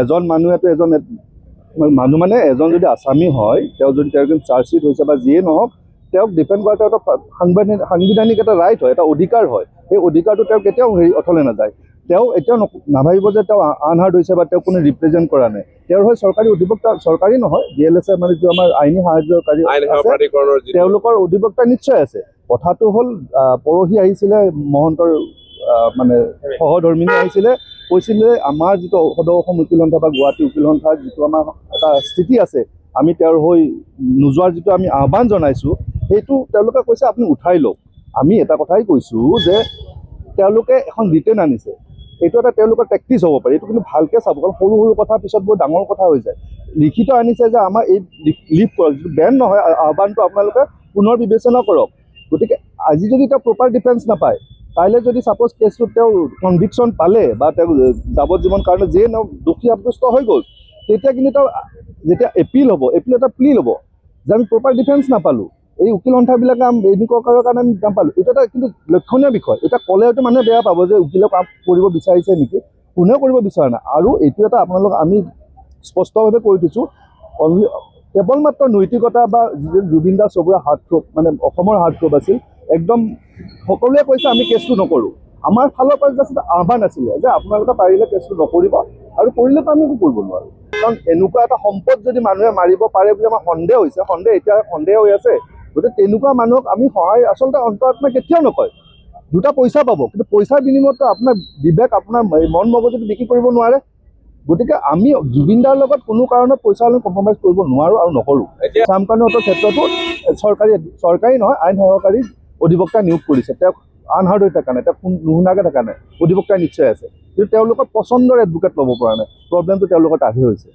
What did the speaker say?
এজন মানুহেতো এজন মানুহ মানে এজন যদি আছামী হয় তেওঁ যদি তেওঁ এজন হৈছে বা যিয়ে নহওক তেওঁক ডিপেণ্ড কৰাটো এটা সাংবিধানিক সাংবিধানিক এটা ৰাইট হয় এটা অধিকাৰ হয়। সেই অধিকাৰটো তেওঁ কেতিয়াও হেৰি অথলে নাযায়। তেওঁ এতিয়াও নাভাবিব যে তেওঁ আনহাৰ্ড হৈছে বা তেওঁ কোনো ৰিপ্ৰেজেণ্ট কৰা নাই। তেওঁৰ হৈ চৰকাৰী অধিবক্তা চৰকাৰী নহয় ডি এল এছ মানে যিটো আমাৰ আইনী সাহায্যকাৰী তেওঁলোকৰ অধিবক্তা নিশ্চয় আছে। কথাটো হ'ল পৰহি আহিছিলে মহন্তৰ মানে সহধৰ্মিনী আহিছিলে কৈছিলে আমাৰ যিটো সদৌ অসম উকিল সন্থা বা গুৱাহাটী উকিল সন্থাৰ যিটো আমাৰ এটা স্থিতি আছে আমি তেওঁৰ হৈ নোযোৱাৰ যিটো আমি আহ্বান জনাইছোঁ সেইটো তেওঁলোকে কৈছে আপুনি উঠাই লওক। আমি এটা কথাই কৈছোঁ যে তেওঁলোকে এখন ৰিটেন আনিছে। এইটো এটা তেওঁলোকৰ প্ৰেক্টিচ হ'ব পাৰে। এইটো কিন্তু ভালকৈ চাব কাৰণ সৰু সৰু কথা পিছত বৰ ডাঙৰ কথা হৈ যায়। লিখিত আনিছে যে আমাৰ এই লিভ কৰক যিটো বেন নহয় আহ্বানটো আপোনালোকে পুনৰ বিবেচনা কৰক। গতিকে আজি যদি তেওঁ প্ৰপাৰ ডিফেন্স নাপায় কাইলৈ যদি ছাপ'জ কেছটোত তেওঁ কনভিকশ্যন পালে বা তেওঁ যাৱজ্জীৱন কাৰণে যিয়ে নহওক, দোষী সাব্যস্ত হৈ গ'ল, তেতিয়া কিন্তু তেওঁ, যেতিয়া এপিল হ'ব এপিল এটা প্লিল হ'ব যে আমি প্ৰপাৰ ডিফেন্স নাপালোঁ। এই উকিল সন্থাবিলাকে এনেকুৱা কৰাৰ কাৰণে আমি নাপালোঁ। এইটো এটা কিন্তু লক্ষণীয় বিষয়। এতিয়া ক'লে হয়তো মানুহে বেয়া পাব যে উকিলে কাম কৰিব বিচাৰিছে নেকি? কোনেও কৰিব বিচৰা নাই। আৰু এইটো এটা আপোনালোক আমি স্পষ্টভাৱে কৈ অনলি কেৱল মাত্ৰ নৈতিকতা বা জুবিন দাস চবৰে হাৰ্টথ্ৰব মানে অসমৰ হাৰ্টথ্ৰব আছিল। একদম সকলোৱে কৈছে আমি কেছটো নকৰোঁ। আমাৰ ফালৰ পৰা জাষ্ট আহ্বান আছিলে যে আপোনালোকে পাৰিলে কেছটো নকৰিব আৰু কৰিলেতো আমি একো কৰিব নোৱাৰোঁ। কাৰণ এনেকুৱা এটা সম্পদ যদি মানুহে মাৰিব পাৰে বুলি আমাৰ সন্দেহ হৈছে সন্দেহ এতিয়া সন্দেহ হৈ আছে গতিকে তেনেকুৱা মানুহক আমি সহায় আচলতে অন্তৰাত্মা কেতিয়াও নকয়। দুটা পইচা পাব কিন্তু পইচাৰ বিনিময়ততো আপোনাৰ বিবেক আপোনাৰ মন মগজুটো বিক্ৰী কৰিব নোৱাৰে গতিকে আমি জুবিনদাৰ লগত কোনো কাৰণত পইচা আমি কম্প্ৰমাইজ কৰিব নোৱাৰোঁ আৰু নকৰোঁ। এতিয়া চামকানুহঁতৰ ক্ষেত্ৰতো চৰকাৰী চৰকাৰী নহয় আইন সহকাৰী অধিবক্তা নিয়োগ কৰিছে। তেওঁক আনহাৰ্ড হৈ থকা নাই তেওঁক শুন- নুশুনাকৈ থকা নাই। অধিবক্তা নিশ্চয় আছে। কিন্তু তেওঁলোকৰ পচন্দৰ এডভোকেট ল'ব পৰা নাই। প্ৰব্লেমটো তেওঁলোকৰ তাতহে হৈছে।